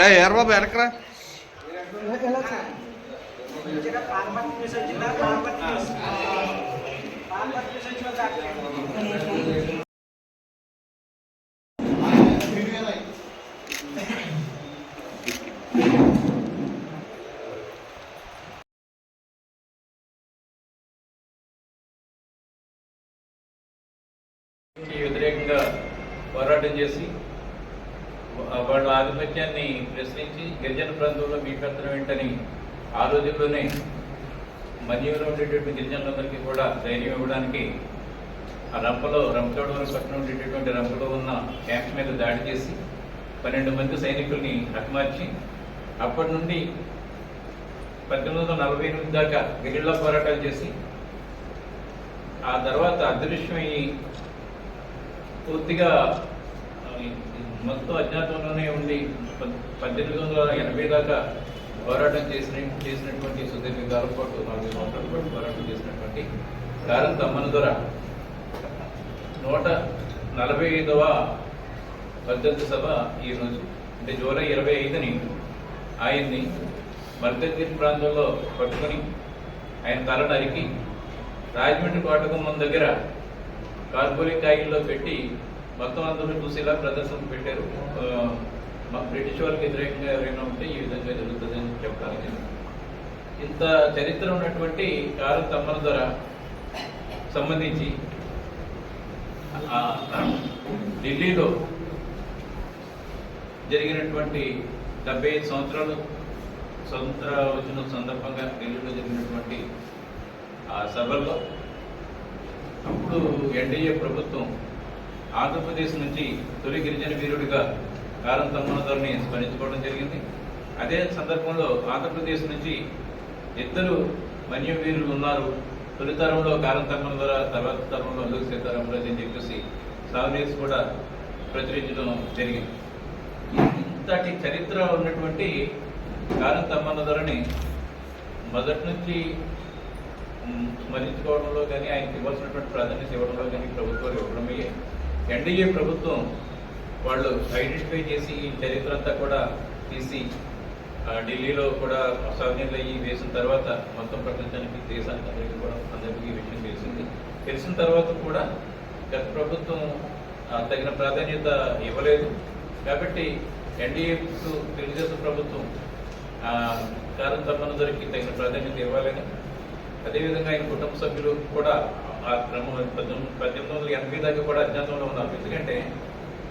ఏ ఏర్ బాబు వెనకరా. వ్యతిరేకంగా పోరాటం చేసి వాళ్ళ ఆధిపత్యాన్ని ప్రశ్నించి గిరిజన ప్రాంతంలో మీ పెత్తనం ఏంటని ఆ రోజుల్లోనే మన్యంలో ఉండేటువంటి గిరిజనులందరికీ కూడా ధైర్యం ఇవ్వడానికి ఆ రంపలో రంపచోడవరం పక్కన ఉండేటటువంటి రంపలో ఉన్న క్యాంప్ మీద దాడి చేసి పన్నెండు మంది సైనికుల్ని హతమార్చి అప్పటి నుండి పద్దెనిమిది వందల నలభై ఎనిమిది దాకా గిరిళ్ళ పోరాటాలు చేసి ఆ తర్వాత అదృశ్యమయ్యి పూర్తిగా మొత్తం అజ్ఞాతంలోనే ఉండి పద్- పద్దెనిమిది వందల ఎనభై దాకా పోరాటం చేసిన చేసినటువంటి సుదీర్ఘ కాలం పాటు నాలుగు సంవత్సరాల పాటు పోరాటం చేసినటువంటి కారం తమ్మన దొర నూట నలభై ఐదవ పద్ధతి సభ ఈరోజు అంటే జూలై ఇరవై ఐదుని ఆయన్ని మర్దగిరి ప్రాంతంలో పట్టుకొని ఆయన తల నరికి రాజమండ్రి కోటగుమ్మం దగ్గర కార్బోలిక్ ఆయిల్లో పెట్టి మొత్తం అందరూ చూసేలా ప్రదర్శన పెట్టారు. మా బ్రిటిష్ వాళ్ళకి వ్యతిరేకంగా ఎవరైనా ఉంటే ఈ విధంగా జరుగుతుందని చెప్పడానికి ఇంత చరిత్ర ఉన్నటువంటి కారు తమ్మల ద్వారా సంబంధించి ఢిల్లీలో జరిగినటువంటి డెబ్బై ఐదు సంవత్సరాలు స్వతంత్ర వచ్చిన సందర్భంగా ఢిల్లీలో జరిగినటువంటి ఆ సభల్లో అప్పుడు ఎన్డీఏ ప్రభుత్వం ఆంధ్రప్రదేశ్ నుంచి తొలి గిరిజన వీరుడిగా కారం తమ్మనదర్ని స్మరించుకోవడం జరిగింది. అదే సందర్భంలో ఆంధ్రప్రదేశ్ నుంచి ఇద్దరు మన్య వీరులు ఉన్నారు. తొలి తరంలో కారం తమ్మనదర తర్వాత తరంలో అల్లు సీతారామరాజు అని చెప్పేసి సావనీస్ కూడా ప్రచురించడం జరిగింది. ఇంతటి చరిత్ర ఉన్నటువంటి కారం తమ్మనదరని మొదటి నుంచి స్మరించుకోవడంలో కానీ ఆయనకి ఇవ్వాల్సినటువంటి ప్రాధాన్యత ఇవ్వడంలో కానీ ప్రభుత్వాలు ఇవ్వడమయ్యే ఎన్డీఏ ప్రభుత్వం వాళ్ళు ఐడెంటిఫై చేసి ఈ చరిత్ర అంతా కూడా తీసి ఢిల్లీలో కూడా అసాధ్యంగా అయ్యి వేసిన తర్వాత మొత్తం ప్రపంచానికి దేశానికి అందరికీ కూడా అందరికీ ఈ విషయం తెలిసింది. తెలిసిన తర్వాత కూడా గత ప్రభుత్వం తగిన ప్రాధాన్యత ఇవ్వలేదు. కాబట్టి ఎన్డీఏ తెలుగుదేశం ప్రభుత్వం కారణం కారం తప్పనిసరికి తగిన ప్రాధాన్యత ఇవ్వాలని అదేవిధంగా ఆయన కుటుంబ సభ్యులు కూడా ఆ క్రమం పద్దెనిమిది పద్దెనిమిది వందల ఎనభై దాకా కూడా అజ్ఞాతంలో ఉన్నారు. ఎందుకంటే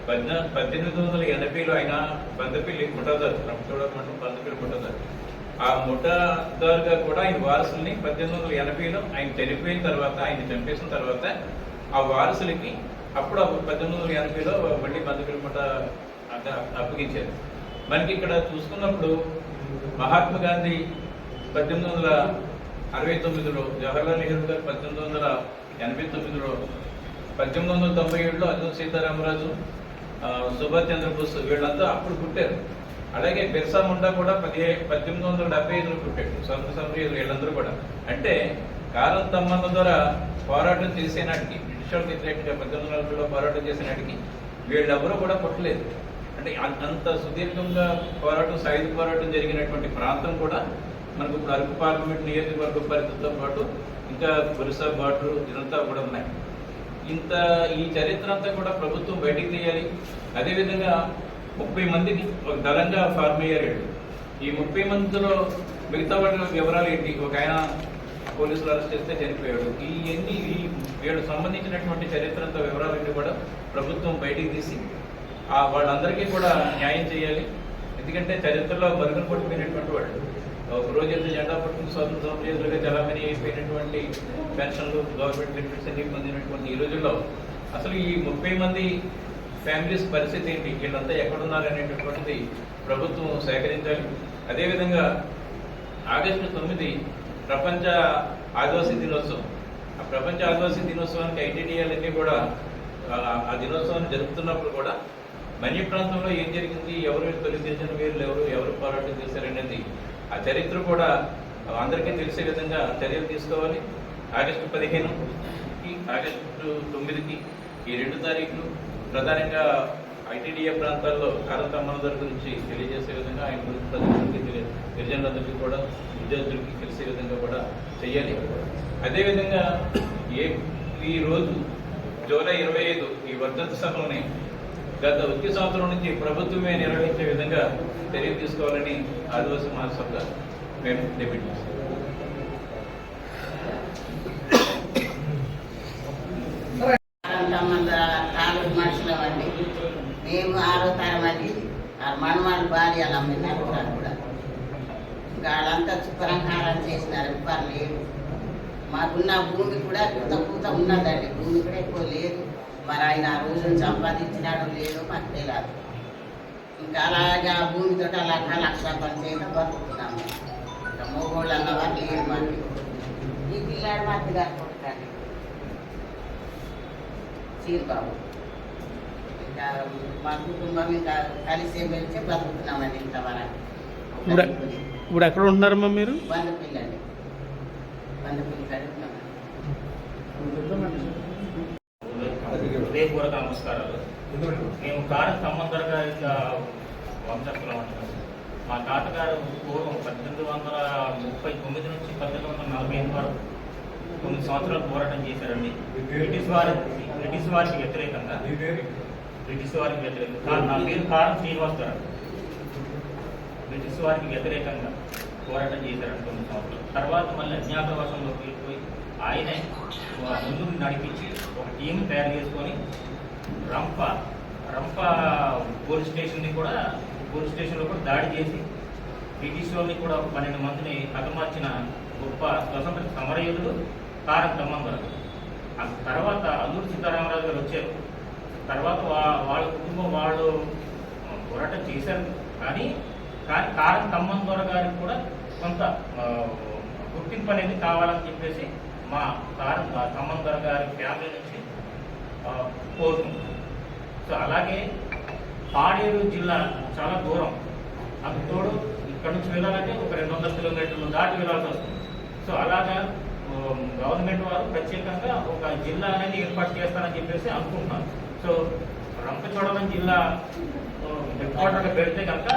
పద్నా పద్దెనిమిది వందల ఎనభైలో ఆయన బందపల్లి ముఠాదారు రంపచోడవరం మండలం బందపల్లి ముఠాదారు. ఆ ముఠాదారుగా కూడా ఆయన వారసుల్ని పద్దెనిమిది వందల ఎనభైలో ఆయన చనిపోయిన తర్వాత ఆయన చంపేసిన తర్వాత ఆ వారసులకి అప్పుడు పద్దెనిమిది వందల ఎనభైలో మళ్ళీ బందపల్లి ముఠ అంటే అప్పగించారు. మనకి ఇక్కడ చూసుకున్నప్పుడు మహాత్మా గాంధీ పద్దెనిమిది వందల అరవై తొమ్మిదిలో జవహర్లాల్ నెహ్రూ గారు పద్దెనిమిది వందల ఎనభై తొమ్మిదిలో పద్దెనిమిది వందల తొంభై ఏడులో అర్జున్ సీతారామరాజు సుభాష్ చంద్రబోస్ వీళ్ళంతా అప్పుడు పుట్టారు. అలాగే బిర్సా ముండా కూడా పదిహే పద్దెనిమిది వందల డెబ్బై ఐదులో పుట్టాడు. స్వతంత్ర సమరయోధులు వీళ్ళందరూ కూడా. అంటే కాలం తమ్మన్న ద్వారా పోరాటం చేసే నాటికి బ్రిటిష్ వాళ్ళకి వ్యతిరేకంగా పద్దెనిమిది వందల నలభైలో పోరాటం చేసే నాటికి వీళ్ళెవరూ కూడా పుట్టలేదు. అంటే అంత సుదీర్ఘంగా పోరాటం సాయుధ పోరాటం జరిగినటువంటి ప్రాంతం కూడా మనకు ఇప్పుడు అరకు పార్లమెంట్ నియోజకవర్గ పరిధితో పాటు ఇంకా ఒరిస్సా బార్డర్ ఇదంతా కూడా ఉన్నాయి. ఇంత ఈ చరిత్ర అంతా కూడా ప్రభుత్వం బయటికి తీయాలి. అదేవిధంగా ముప్పై మందికి ఒక దళంగా ఫార్మ్ అయ్యారు. ఈ ముప్పై మందిలో మిగతా వాళ్ళ వివరాలు ఏంటి? ఒక ఆయన పోలీసులు అరెస్ట్ చేస్తే చనిపోయాడు. ఈ ఎన్ని ఈ వీళ్ళకి సంబంధించినటువంటి చరిత్ర అంతా వివరాలన్నీ కూడా ప్రభుత్వం బయటికి తీసి ఆ వాళ్ళందరికీ కూడా న్యాయం చేయాలి. ఎందుకంటే చరిత్రలో మరుగున పడిపోయినటువంటి వాళ్ళు. ఒక రోజు అయితే జెండా పట్టుకుని స్వతంత్ర సమరయోధులుగా చలామణి అయిపోయినటువంటి పెన్షన్లు గవర్నమెంట్ బెనిఫిట్స్ అన్ని పొందినటువంటి ఈ రోజుల్లో అసలు ఈ ముప్పై మంది ఫ్యామిలీస్ పరిస్థితి ఏంటి? వీళ్ళంతా ఎక్కడున్నారు అనేటటువంటిది ప్రభుత్వం సేకరించాలి. అదేవిధంగా ఆగస్టు తొమ్మిది ప్రపంచ ఆదివాసీ దినోత్సవం. ఆ ప్రపంచ ఆదివాసీ దినోత్సవానికి ఐటీడీఎలన్నీ కూడా ఆ, దినోత్సవాన్ని జరుపుతున్నప్పుడు కూడా మన్య ప్రాంతంలో ఏం జరిగింది? ఎవరు తొలిగించిన వీరు ఎవరు? ఎవరు పోరాటం చేశారనేది ఆ చరిత్ర కూడా అందరికీ తెలిసే విధంగా చర్యలు తీసుకోవాలి. ఆగస్టు పదిహేను ఆగస్టు తొమ్మిదికి ఈ రెండు తారీఖులు ప్రధానంగా ఐటీడీఏ ప్రాంతాల్లో కారతమ్మల గురించి తెలియజేసే విధంగా ఆయన గురించి ప్రజలందరికీ గిరిజనులందరికీ కూడా విద్యార్థులకి తెలిసే విధంగా కూడా చేయాలి అదేవిధంగా ఏ ఈ రోజు జూలై ఇరవై ఐదు ఈ వర్ధంత సభలోనే గత వచ్చే సంవత్సరం నుంచి ప్రభుత్వమే నిర్వహించే విధంగా చర్యలు తీసుకోవాలని ఆదివాసీ మహాసభగా మేము డిమాండ్ చేస్తాం సంబంధ తాలూకు మనుషులు మేము ఆరో తరం అది భార్య అలా భార్యలు అమ్మినారు కూడా. కూడా ఇంకా వాళ్ళంతా శుభ్రంకారం చేసినారు పర్లేదు మాకున్న భూమి కూడా పూత పూత ఉన్నదండి. భూమి కూడా ఎక్కువ లేదు. మరి ఆయన ఆ రోజున సంపాదించినాడో లేదో మాకు తెలియదు ఇంకా అలాగే ఆ భూమితో అలా లక్ష పంచేత బతుకుతున్నాము. ఇంకా మగోళ్ళు అన్నవారు లేరు మాకు. ఈ పిల్లాడు మాకు గారు కొడుకండి చీరబాబు ఇంకా మా కుటుంబం ఇంకా కలిసి మెలిసి బతుకుతున్నామండి ఇంతవరకు. ఇప్పుడు ఇప్పుడు ఎక్కడ ఉంటున్నారమ్మా మీరు? వంద పిల్లండి వంద పిల్లలు కడుగుతున్నామండి హృదయపూర్వక నమస్కారాలు. మేము కారు సంబంధర్ గారి వంశస్థులం మా తాతగారు పూర్వం పద్దెనిమిది వందల ముప్పై తొమ్మిది నుంచి పద్దెనిమిది వందల నలభై ఎనిమిది వరకు తొమ్మిది సంవత్సరాలు పోరాటం చేశారండి. బ్రిటిష్ వారి బ్రిటిష్ వారికి వ్యతిరేకంగా. బ్రిటిష్ వారికి వ్యతిరేకంగా. నా పేరు కారం శ్రీనివాస్ గారు. బ్రిటిష్ వారికి వ్యతిరేకంగా పోరాటం చేశారండి తొమ్మిది సంవత్సరాలు. తర్వాత మళ్ళీ అజ్ఞాతవాసంలోకి వెళ్ళిపోయి ఆయనే వా- ముందుకు నడిపించి ఒక టీం తయారు చేసుకొని రంప రంప పోలీస్ స్టేషన్ని కూడా పోలీస్ స్టేషన్లో కూడా దాడి చేసి బ్రిటిష్ వాళ్ళని కూడా పన్నెండు మందిని హతమార్చిన గొప్ప స్వతంత్ర సమరయోధుడు కారం తమ్మందరు ఆ తర్వాత అల్లూరు సీతారామరాజు గారు వచ్చారు. తర్వాత వాళ్ళ కుటుంబం వాళ్ళు ఆ, పోరాటం చేశారు. కానీ కానీ కారం తమ్మందొర గారికి కూడా కొంత గుర్తింపు అనేది కావాలని చెప్పేసి మా కారం తమ్మందొర గారి ఫ్యామిలీ నుంచి ఆ, కోరుకుంటున్నాం సో అలాగే పాడేరు జిల్లా చాలా దూరం. అంత తోడు ఇక్కడ నుంచి వెళ్ళాలంటే ఒక రెండు వందల కిలోమీటర్లు దాటి వెళ్ళాల్సి వస్తుంది. సో అలాగా గవర్నమెంట్ వారు ప్రత్యేకంగా ఒక జిల్లా అనేది ఏర్పాటు చేస్తారని చెప్పేసి అనుకుంటున్నాను సో రంపచోడవరం జిల్లా హెడ్ క్వార్టర్గా పెడితే కనుక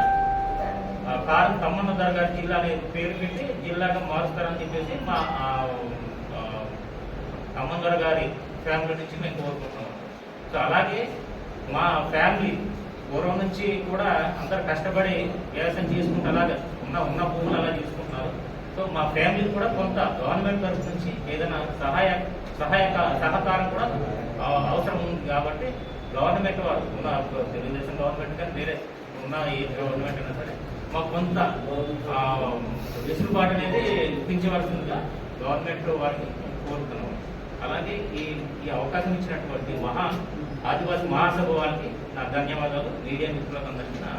ఆ, కారం తమ్మన్న దర్గా జిల్లా అనే పేరు పెట్టి జిల్లాగా మారుస్తారని చెప్పేసి మా అమ్మగారు గారి ఫ్యామిలీ నుంచి మేము కోరుకుంటున్నాం. సో అలాగే మా ఫ్యామిలీ పూర్వం నుంచి కూడా అందరు కష్టపడి వ్యవసాయం చేసుకుంటూ అలాగే ఉన్న ఉన్న భూములు అలా తీసుకుంటున్నారు. సో మా ఫ్యామిలీ కూడా కొంత గవర్నమెంట్ తరఫు నుంచి ఏదైనా సహాయ సహాయక సహకారం కూడా అవసరం ఉంది కాబట్టి గవర్నమెంట్ వారు ఉన్న తెలుగుదేశం గవర్నమెంట్ కానీ వేరే ఉన్న ఏ గవర్నమెంట్ అయినా సరే మాకు కొంత వెసులుబాటు అనేది ఇప్పించవలసిందిగా గవర్నమెంట్ వారిని కోరుతున్నాం. అలాగే ఈ ఈ అవకాశం ఇచ్చినటువంటి మహా ఆదివాసీ మహాసభ వారికి నా ధన్యవాదాలు. మీడియా మిత్రులకు అందరికీ నా